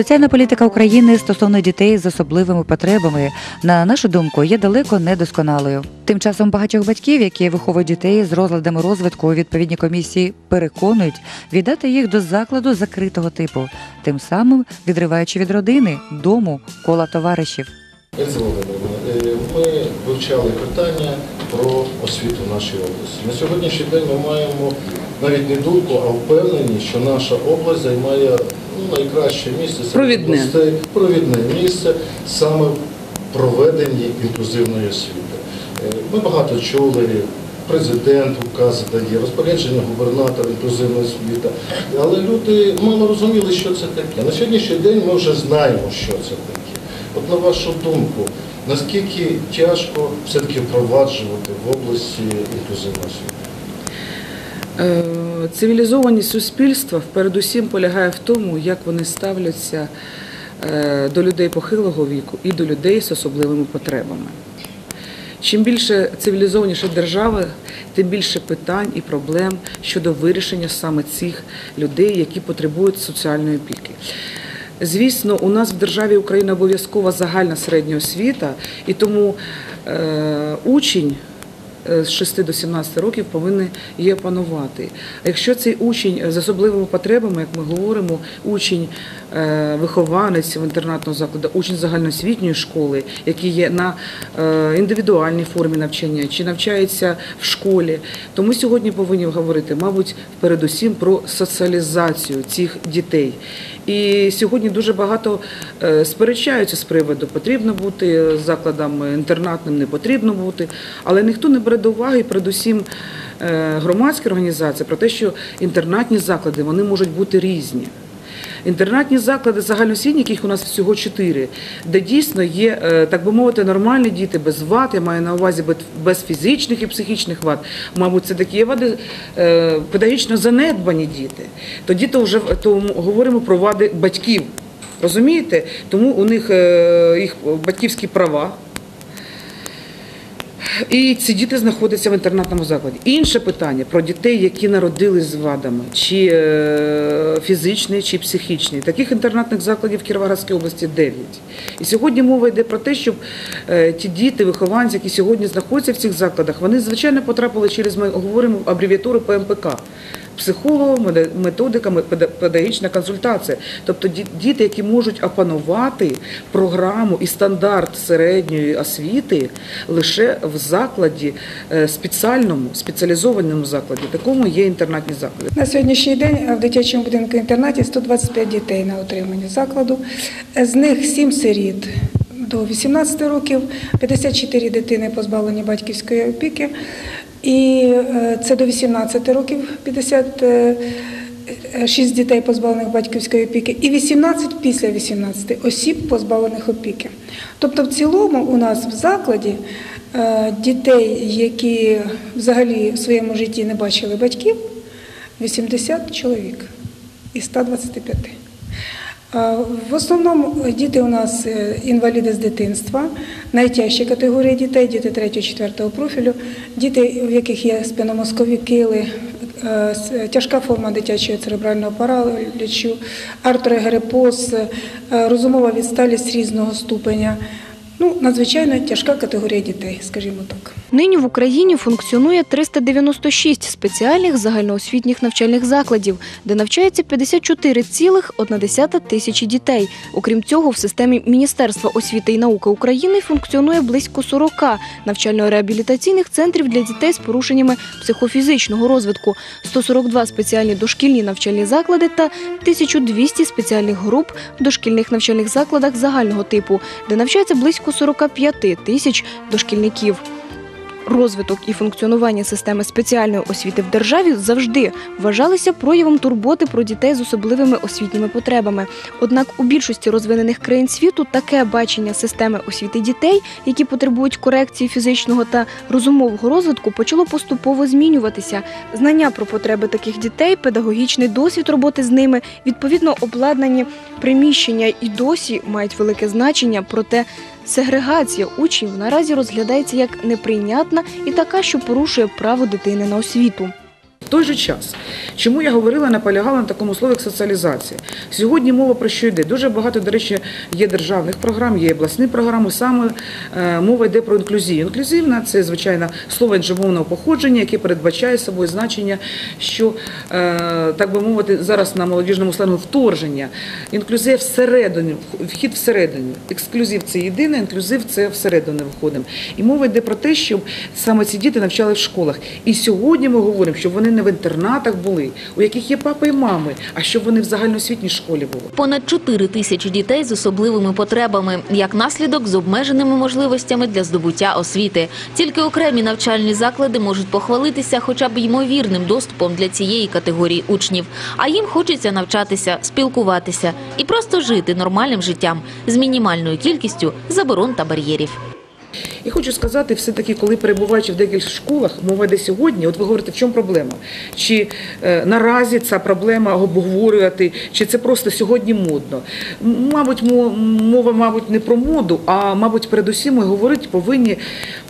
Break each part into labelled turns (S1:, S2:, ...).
S1: Соціальна політика України стосовно дітей з особливими потребами, на нашу думку, є далеко недосконалою. Тим часом багатьох батьків, які виховують дітей з розладами розвитку у відповідній комісії, переконують віддати їх до закладу закритого типу, тим самим відриваючи від родини, дому, кола товаришів.
S2: Е, ми вивчали питання про освіту в нашій області. На сьогоднішній день ми маємо навіть не думку, а впевнені, що наша область займає ну, найкраще місце
S3: Провідне.
S2: областей, провідне місце саме в проведенні інклюзивної освіти. Е, Ми багато чули. Президент укази дає, розпорядження губернатора, інклюзивна освіта. Але люди мало розуміли, що це таке. На сьогоднішній день ми вже знаємо, що це таке. От на вашу думку, наскільки тяжко все-таки впроваджувати в області інклюзивну освіту?
S3: Е, Цивілізованість суспільства передусім полягає в тому, як вони ставляться е, до людей похилого віку і до людей з особливими потребами. Чим більше цивілізованіша держава, тим більше питань і проблем щодо вирішення саме цих людей, які потребують соціальної опіки. Звісно, у нас в державі Україна обов'язкова загальна середня освіта, і тому е, учень з 6 до 17 років повинен її опанувати. Якщо цей учень з особливими потребами, як ми говоримо, учень е, вихованець в інтернатного закладу, учень загальноосвітньої школи, який є на е, індивідуальній формі навчання чи навчається в школі, то ми сьогодні повинні говорити, мабуть, передусім про соціалізацію цих дітей. І сьогодні дуже багато е, сперечаються з приводу, потрібно бути закладом інтернатним, не потрібно бути, але ніхто не бере до уваги, передусім е, громадські організації, про те, що інтернатні заклади вони можуть бути різні. Інтернатні заклади загальноосвітні, яких у нас всього чотири, де дійсно є, е, так би мовити, нормальні діти без вад, я маю на увазі без- фізичних і психічних вад. Мабуть, це такі вади е, педагогічно занедбані діти. Тоді то вже то говоримо про вади батьків. Розумієте? Тому у них е, їх батьківські права. І ці діти знаходяться в інтернатному закладі. Інше питання про дітей, які народились з вадами, чи е, фізичні, чи психічні. Таких інтернатних закладів в Кіровоградській області 9. І сьогодні мова йде про те, щоб е, ті діти, вихованці, які сьогодні знаходяться в цих закладах, вони звичайно потрапили через ми говоримо абревіатуру ПМПК. Психолог, меде- методика, педагогічна консультація. Тобто діти, які можуть опанувати програму і стандарт середньої освіти лише в закладі е, спеціальному, спеціалізованому закладі. Такому є інтернатні заклади.
S4: На сьогоднішній день в дитячому будинку інтернаті 125 дітей на утриманні закладу. З них 7 сиріт до 18 років, 54 дитини позбавлені батьківської опіки. І е, це до 18 років 56 дітей позбавлених батьківської опіки і 18 після 18 осіб позбавлених опіки. Тобто в цілому у нас в закладі е, дітей, які взагалі в своєму житті не бачили батьків, 80 чоловік із 125. В основному діти у нас е, інваліди з дитинства, найтяжчі категорії дітей, діти 3-4 профілю, діти, в яких є спиномозкові кили, е, тяжка форма дитячого церебрального паралічу, артрогерепоз, е, розумова відсталість різного ступеня. Ну, надзвичайно тяжка категорія дітей, скажімо так.
S5: Нині в Україні функціонує 396 спеціальних загальноосвітніх навчальних закладів, де навчається 54,1 тисячі дітей. Окрім цього, в системі Міністерства освіти і науки України функціонує близько 40 навчально-реабілітаційних центрів для дітей з порушеннями психофізичного розвитку, 142 спеціальні дошкільні навчальні заклади та 1200 спеціальних груп в дошкільних навчальних закладах загального типу, де навчається близько 45 тисяч дошкільників. Розвиток і функціонування системи спеціальної освіти в державі завжди вважалися проявом турботи про дітей з особливими освітніми потребами. Однак у більшості розвинених країн світу таке бачення системи освіти дітей, які потребують корекції фізичного та розумового розвитку, почало поступово змінюватися. Знання про потреби таких дітей, педагогічний досвід роботи з ними, відповідно обладнані приміщення і досі мають велике значення. Проте Сегрегація учнів наразі розглядається як неприйнятна і така, що порушує право дитини на освіту.
S3: Той же час, чому я говорила, наполягала на такому слові як соціалізація. Сьогодні мова про що йде? Дуже багато, до речі, є державних програм, є обласні програми. Саме е, мова йде про інклюзію. Інклюзивна це звичайно слово інжемовного походження, яке передбачає собою значення, що е, так би мовити, зараз на молодіжному сленгу вторження. Інклюзія всередині, вхід всередині. Ексклюзив це єдине, інклюзив це всередину виходимо. І мова йде про те, щоб саме ці діти навчали в школах. І сьогодні ми говоримо, щоб вони не в інтернатах були, у яких є папа і мами, а щоб вони в загальноосвітній школі були.
S6: Понад 4 тисячі дітей з особливими потребами, як наслідок з обмеженими можливостями для здобуття освіти. Тільки окремі навчальні заклади можуть похвалитися хоча б ймовірним доступом для цієї категорії учнів. А їм хочеться навчатися, спілкуватися і просто жити нормальним життям з мінімальною кількістю заборон та бар'єрів.
S3: І хочу сказати, все-таки, коли перебуваючи в декількох школах, мова йде сьогодні, от ви говорите, в чому проблема? Чи е, наразі ця проблема обговорювати, чи це просто сьогодні модно? Мабуть, мова, мабуть, не про моду, а мабуть, передусім ми говорити повинні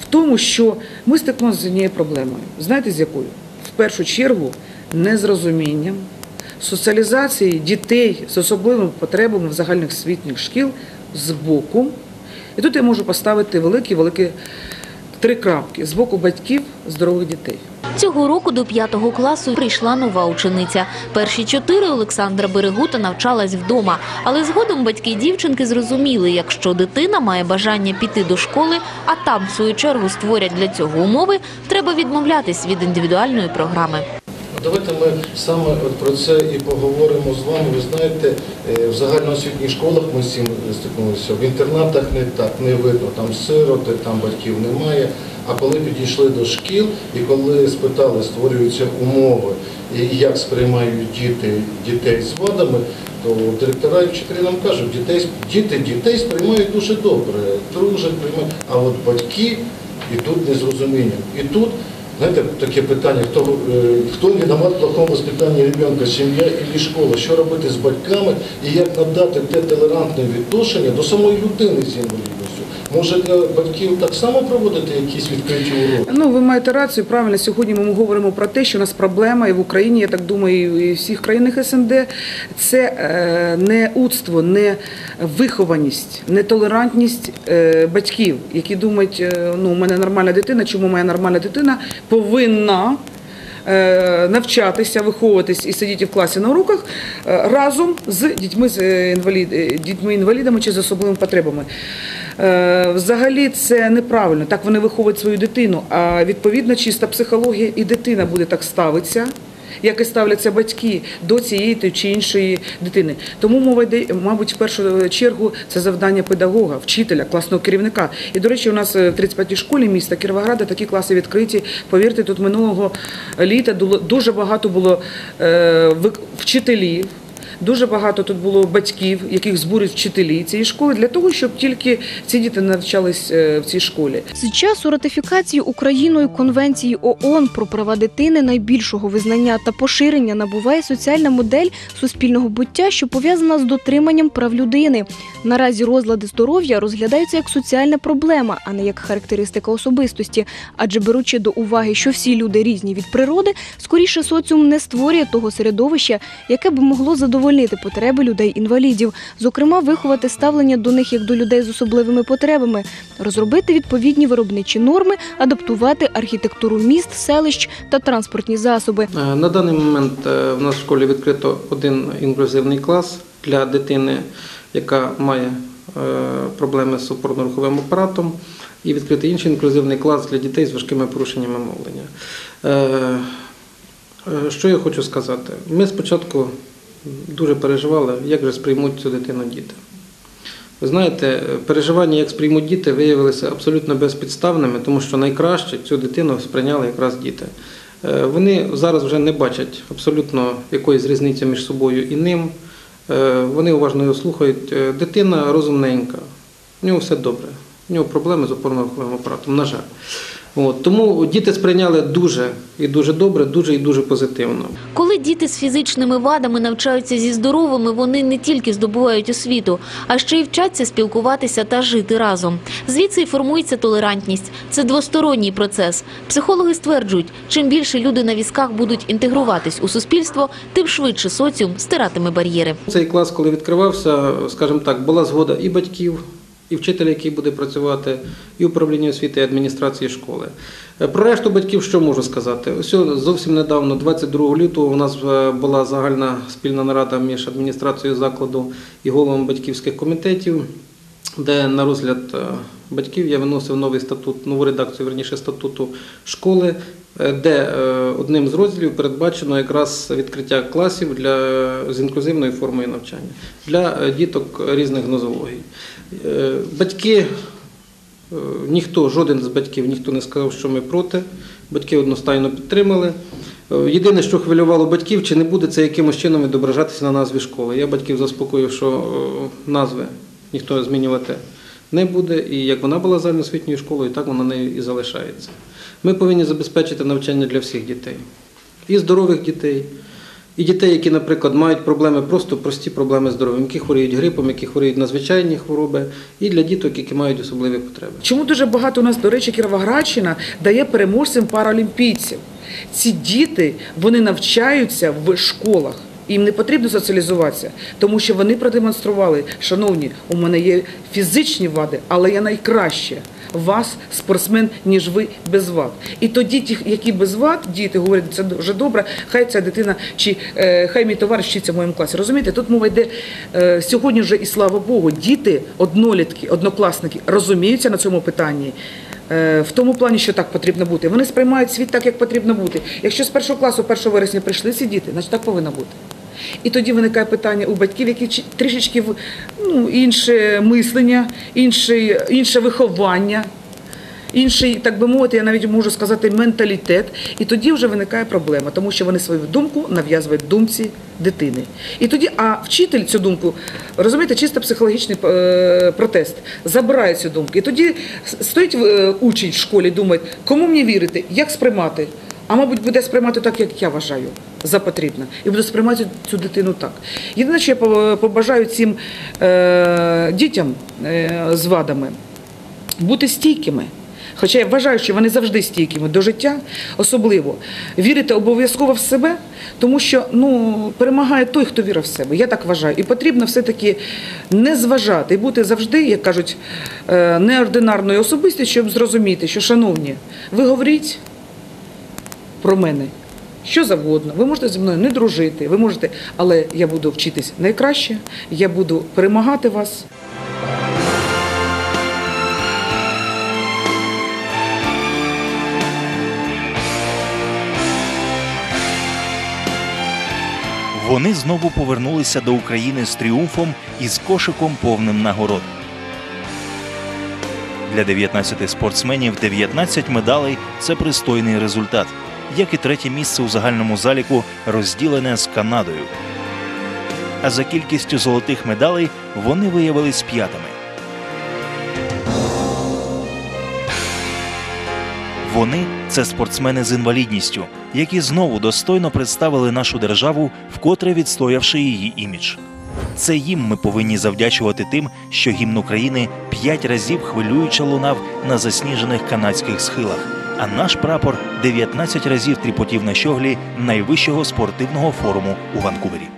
S3: в тому, що ми стикнулися з однією проблемою. Знаєте, з якою? В першу чергу незрозумінням соціалізації дітей з особливими потребами в загальноосвітніх шкіл з боку. І тут я можу поставити великі-великі три крапки з боку батьків здорових дітей.
S6: Цього року до п'ятого класу прийшла нова учениця. Перші чотири Олександра Берегута навчалась вдома, але згодом батьки дівчинки зрозуміли, якщо дитина має бажання піти до школи, а там в свою чергу створять для цього умови, треба відмовлятись від індивідуальної програми.
S2: Давайте ми саме от про це і поговоримо з вами. Ви знаєте, е, в загальноосвітніх школах ми з стикнулися. В інтернатах не так, не видно, там сироти, там батьків немає. А коли підійшли до шкіл і коли спитали, створюються умови, і як сприймають діти дітей з вадами, то директора і вчителі нам кажуть, дітей, діти дітей сприймають дуже добре, дружать, приймають, а от батьки і тут незрозуміння. І тут Знаєте, таке питання, хто, е, хто виноват в плохому воспитанні ребенка, сім'я і школа, що робити з батьками і як надати те толерантне відношення до самої людини з інвалідністю. Може для батьків так само проводити якісь відкриті уроки?
S3: Ну, ви маєте рацію, правильно. Сьогодні ми говоримо про те, що у нас проблема і в Україні, я так думаю, і в всіх країнах СНД це е, не удство, не вихованість, не толерантність е, батьків, які думають, е, ну, у мене нормальна дитина, чому моя нормальна дитина повинна. Навчатися, виховуватись і сидіти в класі на уроках разом з дітьми з дітьми інвалідами чи з особливими потребами. Е, Взагалі це неправильно. Так вони виховують свою дитину. А відповідно, чиста психологія і дитина буде так ставитися. Як і ставляться батьки до цієї чи іншої дитини. Тому мова йде, мабуть, в першу чергу це завдання педагога, вчителя, класного керівника. І, до речі, у нас е, в 35-й школі міста Кіровограда такі класи відкриті. Повірте, тут минулого літа дуже багато було е, вчителів. Дуже багато тут було батьків, яких збурюють вчителі цієї школи для того, щоб тільки ці діти навчались е, в цій школі.
S5: З часу ратифікації Україною Конвенції ООН про права дитини найбільшого визнання та поширення набуває соціальна модель суспільного буття, що пов'язана з дотриманням прав людини. Наразі розлади здоров'я розглядаються як соціальна проблема, а не як характеристика особистості. Адже беручи до уваги, що всі люди різні від природи, скоріше соціум не створює того середовища, яке б могло задовольнити потреби людей-інвалідів, зокрема, виховати ставлення до них як до людей з особливими потребами, розробити відповідні виробничі норми, адаптувати архітектуру міст, селищ та транспортні засоби.
S7: Е, На даний момент е, в нас в школі відкрито один інклюзивний клас для дитини, яка має е, проблеми з опорно-руховим апаратом, і відкритий інший інклюзивний клас для дітей з важкими порушеннями мовлення. Що я хочу сказати? Ми спочатку дуже переживали, як же сприймуть цю дитину діти. Ви знаєте, переживання, як сприймуть діти, виявилися абсолютно безпідставними, тому що найкраще цю дитину сприйняли якраз діти. Е, Вони зараз вже не бачать абсолютно якоїсь різниці між собою і ним. Е, Вони уважно його слухають. Е, Дитина розумненька, в нього все добре. В нього проблеми з опорно-руховим апаратом, на жаль. От, тому діти сприйняли дуже і дуже добре, дуже і дуже позитивно.
S6: Коли діти з фізичними вадами навчаються зі здоровими, вони не тільки здобувають освіту, а ще й вчаться спілкуватися та жити разом. Звідси й формується толерантність. Це двосторонній процес. Психологи стверджують, чим більше люди на візках будуть інтегруватись у суспільство, тим швидше соціум стиратиме бар'єри.
S7: Цей клас, коли відкривався, скажімо так, була згода і батьків, і вчителя, який буде працювати, і управління освіти, і адміністрації школи. Е, Про решту батьків що можу сказати? Ось зовсім недавно, 22 лютого, у нас е, була загальна спільна нарада між адміністрацією закладу і головами батьківських комітетів, де на розгляд е, батьків я виносив новий статут, нову редакцію верніше статуту школи, де одним з розділів передбачено якраз відкриття класів для з інклюзивною формою навчання для діток різних нозологій. Е, Батьки, е, ніхто, жоден з батьків, ніхто не сказав, що ми проти. Батьки одностайно підтримали. Е, Єдине, що хвилювало батьків, чи не буде це якимось чином відображатися на назві школи. Я батьків заспокоїв, що назви ніхто змінювати не буде. І як вона була загальноосвітньою школою, так вона нею і залишається. Ми повинні забезпечити навчання для всіх дітей. І здорових дітей, і дітей, які, наприклад, мають проблеми, просто прості проблеми здоров'ям, які хворіють грипом, які хворіють на звичайні хвороби, і для діток, які мають особливі потреби.
S3: Чому дуже багато у нас, до речі, Кіровоградщина дає переможцям паралімпійців? Ці діти вони навчаються в школах. Їм не потрібно соціалізуватися, тому що вони продемонстрували, шановні, у мене є фізичні вади, але я найкраще. Вас спортсмен, ніж ви без вад. І тоді ті, які без вад, діти говорять, це дуже добре, хай ця дитина чи е, хай мій товариш вчиться в моєму класі. Розумієте, тут мова йде е, сьогодні вже і слава Богу, діти, однолітки, однокласники розуміються на цьому питанні. Е, В тому плані, що так потрібно бути. Вони сприймають світ так, як потрібно бути. Якщо з першого класу 1 вересня прийшли ці діти, значить так повинно бути. І тоді виникає питання у батьків, які трішечки ну, інше мислення, інше, інше виховання, інший, так би мовити, я навіть можу сказати, менталітет. І тоді вже виникає проблема, тому що вони свою думку нав'язують думці дитини. І тоді, а вчитель цю думку, розумієте, чисто психологічний е, протест, забирає цю думку. І тоді стоїть е, учень в школі, думає, кому мені вірити, як сприймати. А мабуть, буде сприймати так, як я вважаю за потрібне. І буду сприймати цю дитину так. Єдине, що я побажаю цим е, дітям е, з вадами бути стійкими. Хоча я вважаю, що вони завжди стійкими до життя, особливо вірити обов'язково в себе, тому що ну, перемагає той, хто вірить в себе. Я так вважаю. І потрібно все-таки не зважати і бути завжди, як кажуть, е, неординарною особистістю, щоб зрозуміти, що, шановні, ви говоріть про мене. Що завгодно, ви можете зі мною не дружити, ви можете, але я буду вчитись найкраще, я буду перемагати вас.
S8: Вони знову повернулися до України з тріумфом і з кошиком повним нагород. Для 19 спортсменів 19 медалей це пристойний результат, як і третє місце у загальному заліку, розділене з Канадою. А за кількістю золотих медалей вони виявились п'ятими. Вони це спортсмени з інвалідністю, які знову достойно представили нашу державу, вкотре відстоявши її імідж. Це їм ми повинні завдячувати тим, що гімн України п'ять разів хвилююче лунав на засніжених канадських схилах, а наш прапор 19 разів тріпотів на щоглі найвищого спортивного форуму у Ванкувері.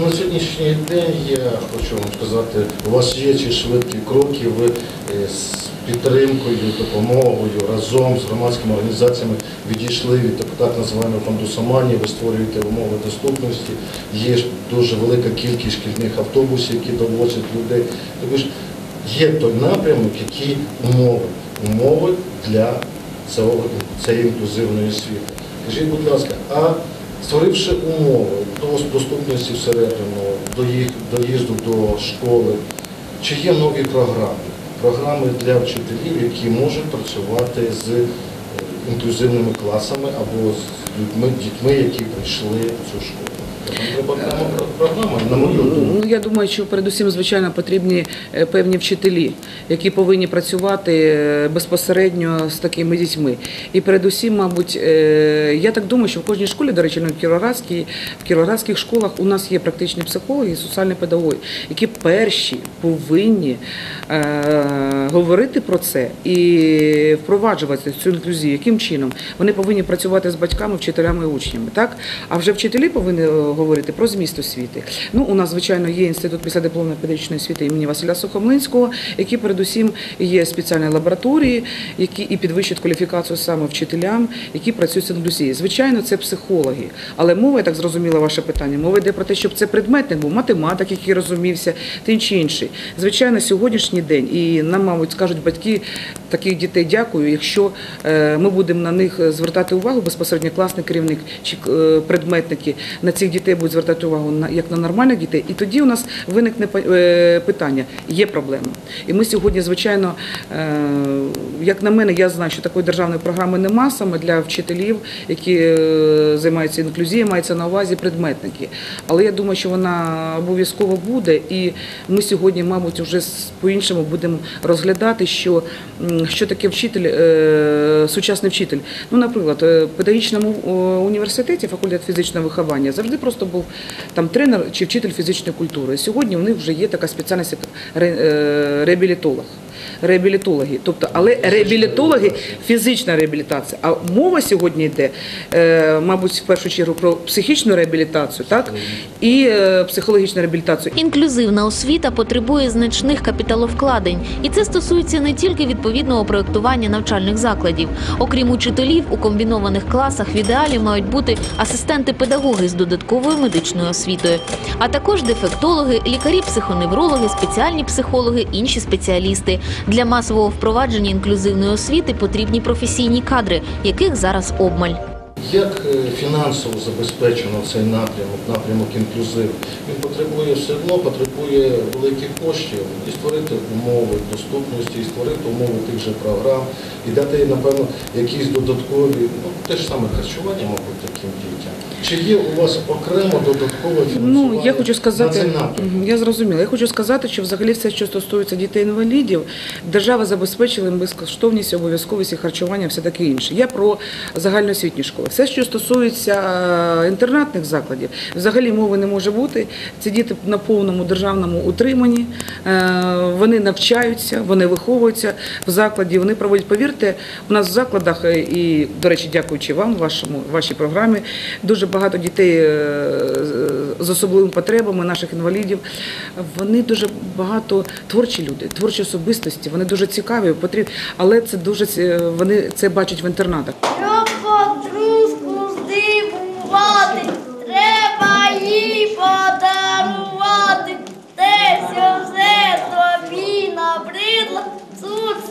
S2: Ну, На сьогоднішній день я хочу вам сказати, у вас є ці швидкі кроки, ви е, з підтримкою, допомогою разом з громадськими організаціями відійшли від так, називаємо фондусоманії, ви створюєте умови доступності, є дуже велика кількість шкільних автобусів, які довозять людей. Тобто є той напрямок, які умови, умови для цієї інклюзивної освіти. Скажіть, будь ласка, а створивши умови до доступності всередину, до їх доїзду до школи, чи є нові програми? Програми для вчителів, які можуть працювати з е, інклюзивними класами або з людьми, дітьми, які прийшли в цю школу. Окрема програма, на мою думку.
S3: Ну, я думаю, що передусім, звичайно, потрібні е, певні вчителі, які повинні працювати е, безпосередньо з такими дітьми. І передусім, мабуть, е, я так думаю, що в кожній школі, до речі, ну, в Кіровоградській, школах у нас є практичні психологи і соціальні педагоги, які перші повинні говорити про це і впроваджувати цю інклюзію. Яким чином? Вони повинні працювати з батьками, вчителями і учнями. А вже вчителі повинні говорити про зміст освіти. Ну, у нас, звичайно, є інститут післядипломної педагогічної освіти імені Василя Сухомлинського, які передусім є спеціальні лабораторії, які і підвищують кваліфікацію саме вчителям, які працюють з інклюзією. Звичайно, це психологи. Але мова, я так зрозуміла ваше питання, мова йде про те, щоб це предметник був, математик, який розумівся, та чи інший. Звичайно, сьогоднішній день, і нам, мабуть, скажуть батьки таких дітей дякую, якщо е, ми будемо на них звертати увагу, безпосередньо класний керівник чи е, предметники на цих дітей будуть звертати увагу як на нормальних дітей, і тоді у нас виникне е, питання, є проблема. І ми сьогодні, звичайно, е, як на мене, я знаю, що такої державної програми нема саме для вчителів, які е, займаються інклюзією, мається на увазі предметники. Але я думаю, що вона обов'язково буде, і ми сьогодні, мабуть, вже по-іншому будемо розглядати, що, що таке вчитель, сучасний вчитель. Ну, наприклад, в педагогічному університеті факультет фізичного виховання завжди просто був там тренер чи вчитель фізичної культури. Сьогодні в них вже є така спеціальність як е, реабілітолог. Реабілітологи, тобто, але реабілітологи фізична реабілітація. А мова сьогодні йде, е, мабуть, в першу чергу про психічну реабілітацію, так і е, психологічну реабілітацію.
S6: Інклюзивна освіта потребує значних капіталовкладень, і це стосується не тільки відповідного проєктування навчальних закладів. Окрім учителів, у комбінованих класах в ідеалі мають бути асистенти-педагоги з додатковою медичною освітою, а також дефектологи, лікарі-психоневрологи, спеціальні психологи, інші спеціалісти. Для масового впровадження інклюзивної освіти потрібні професійні кадри, яких зараз обмаль.
S2: Як е, фінансово забезпечено цей напрямок, напрямок інклюзив? Він потребує все одно, потребує великих коштів і створити умови доступності, і створити умови тих же програм, і дати, напевно, якісь додаткові, ну те ж саме харчування, мабуть, таким дітям. Чи є у вас окремо додаткове фінансування
S3: Ну, я хочу
S2: на
S3: сказати,
S2: цей напрямок?
S3: Я зрозуміла. Я хочу сказати, що взагалі все, що стосується дітей-інвалідів, держава забезпечила їм безкоштовність, обов'язковість і харчування, все таке інше. Я про загальноосвітні школи. Все, що стосується е, інтернатних закладів, взагалі мови не може бути. Ці діти на повному державному утриманні, е, вони навчаються, вони виховуються в закладі, вони проводять, повірте, у нас в закладах, е, і, до речі, дякуючи вам, вашому, вашій програмі, дуже багато дітей з особливими потребами, наших інвалідів. Вони дуже багато творчі люди, творчі особистості, вони дуже цікаві, потрібні, але це дуже вони це бачать в інтернатах.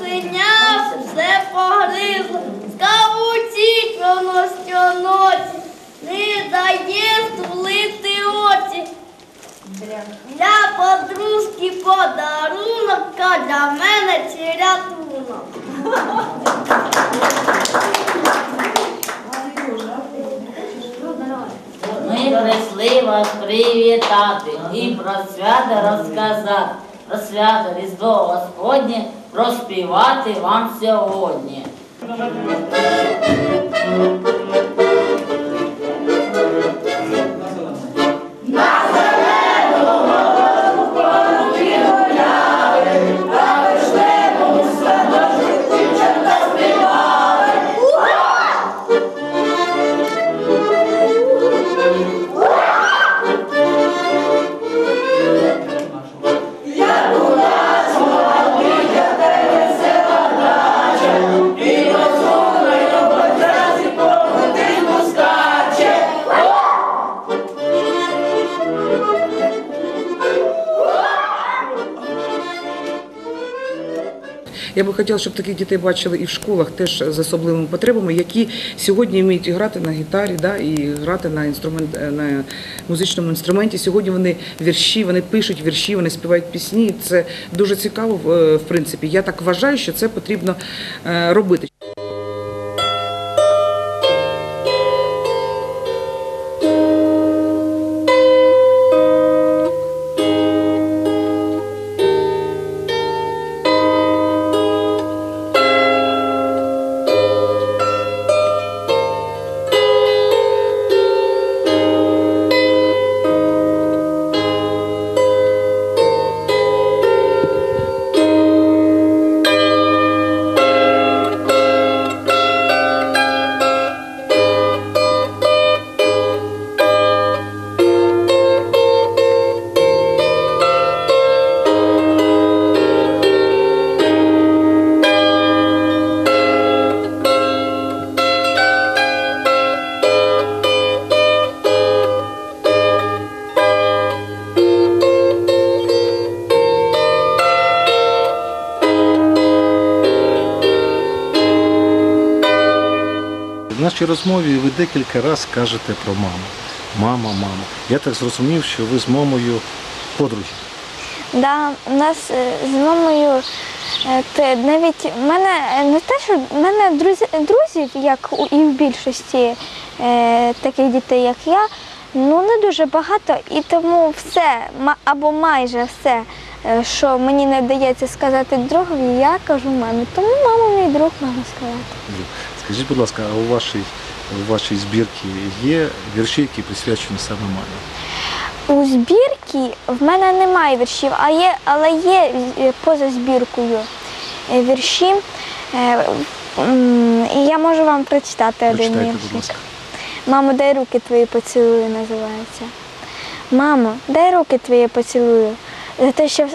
S9: Цуценя все погризло. Скавучить воно щоночі, не дає стулити очі. Для подружки подарунок, а для мене це рятунок.
S10: Ми прийшли вас привітати і про свято розказати, про свято Різдво Господнє проспівати вам сьогодні.
S3: Хотіла, щоб таких дітей бачили і в школах теж з особливими потребами, які сьогодні вміють грати на гітарі, да, і грати на інструмент на музичному інструменті. Сьогодні вони вірші, вони пишуть вірші, вони співають пісні. Це дуже цікаво, в- в принципі. Я так вважаю, що це потрібно е, робити.
S2: Нашій розмові ви декілька разів кажете про маму. Мама, мама. Я так зрозумів, що ви з мамою подруги.
S11: Да, у нас е, з мамою е, те, навіть в мене е, не те, що в мене друзі, друзів, як у- і в більшості е, таких дітей, як я, ну не дуже багато, і тому все, або майже все, що мені не вдається сказати другові, я кажу мамі. Тому мама мій друг, можна сказати.
S2: Скажіть, будь ласка, а у вашій, у вашій збірці є вірші, які присвячені саме мамі?
S11: У збірці в мене немає віршів, а є, але є е, поза збіркою е, вірші. Е, І я можу вам прочитати один віршик. Мамо, дай руки твої поцілую, називається. Мамо, дай руки твої поцілую. За те, що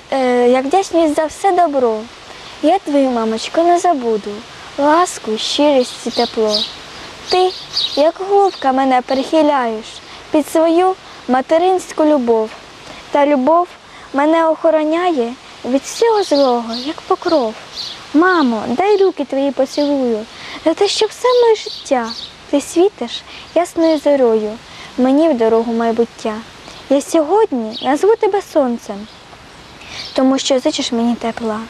S11: як вдячність за все добро. Я твою мамочку не забуду. Ласку, щирість і тепло. Ти, як голубка, мене перехиляєш під свою материнську любов. Та любов мене охороняє від всього злого, як покров. Мамо, дай руки твої поцілую, за те, що все моє життя ти світиш ясною зорою, мені в дорогу майбуття. Я сьогодні назву тебе сонцем, тому що зичиш мені тепла.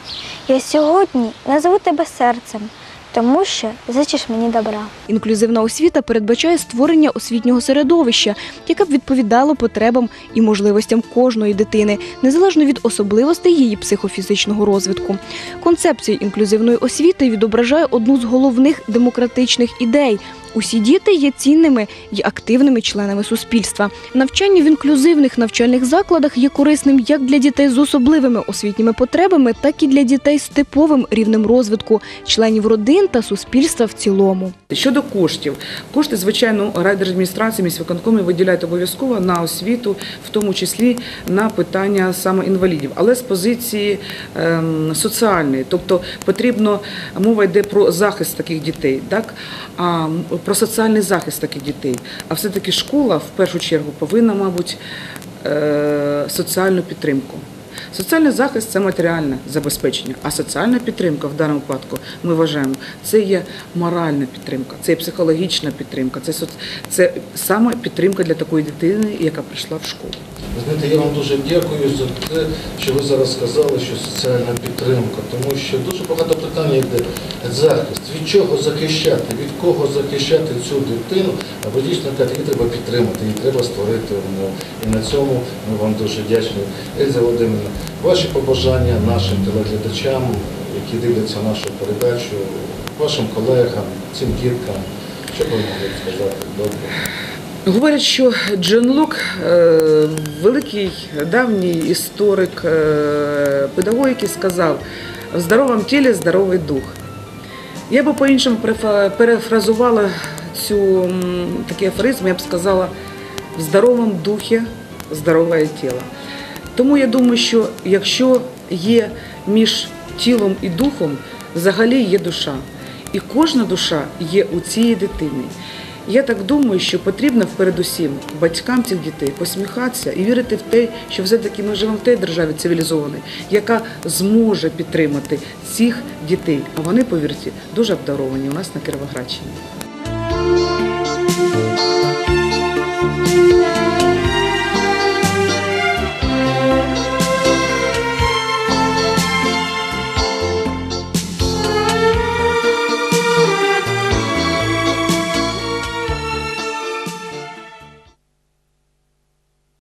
S11: Я сьогодні назву тебе серцем, тому що зичиш мені добра.
S5: Інклюзивна освіта передбачає створення освітнього середовища, яке б відповідало потребам і можливостям кожної дитини, незалежно від особливостей її психофізичного розвитку. Концепція інклюзивної освіти відображає одну з головних демократичних ідей. Усі діти є цінними і активними членами суспільства. Навчання в інклюзивних навчальних закладах є корисним як для дітей з особливими освітніми потребами, так і для дітей з типовим рівнем розвитку, членів родин та суспільства в цілому.
S3: Щодо коштів, кошти, звичайно, райдержадміністрації, міськвиконкоми виділяють обов'язково на освіту, в тому числі на питання саме інвалідів, але з позиції ем, соціальної, тобто потрібно мова йде про захист таких дітей, так а про соціальний захист таких дітей. А все-таки школа в першу чергу повинна, мабуть, е, соціальну підтримку. Соціальний захист це матеріальне забезпечення, а соціальна підтримка в даному випадку ми вважаємо, це є моральна підтримка, це є психологічна підтримка, це, соц- це саме підтримка для такої дитини, яка прийшла в школу.
S2: Знаєте, я вам дуже дякую за те, що ви зараз сказали, що соціальна підтримка, тому що дуже багато питань йде захист. Від чого захищати, від кого захищати цю дитину, або дійсно кажуть, її треба підтримати, її треба створити умови. І на цьому ми вам дуже вдячні. Ельза Володимирівна, ваші побажання нашим телеглядачам, які дивляться нашу передачу, вашим колегам, цим діткам, що ви могли сказати добре?
S3: Говорять, що Джон Лок, е, великий давній історик е, педагогіки, сказав в здоровому тілі здоровий дух. Я би по-іншому перефразувала цю такий афоризм, я б сказала, в здоровому духі здорове тіло. Тому я думаю, що якщо є між тілом і духом, взагалі є душа. І кожна душа є у цієї дитини. Я так думаю, що потрібно передусім батькам цих дітей посміхатися і вірити в те, що все-таки ми живемо в тій державі цивілізованій, яка зможе підтримати цих дітей. А вони, повірте, дуже обдаровані у нас на Кіровоградщині.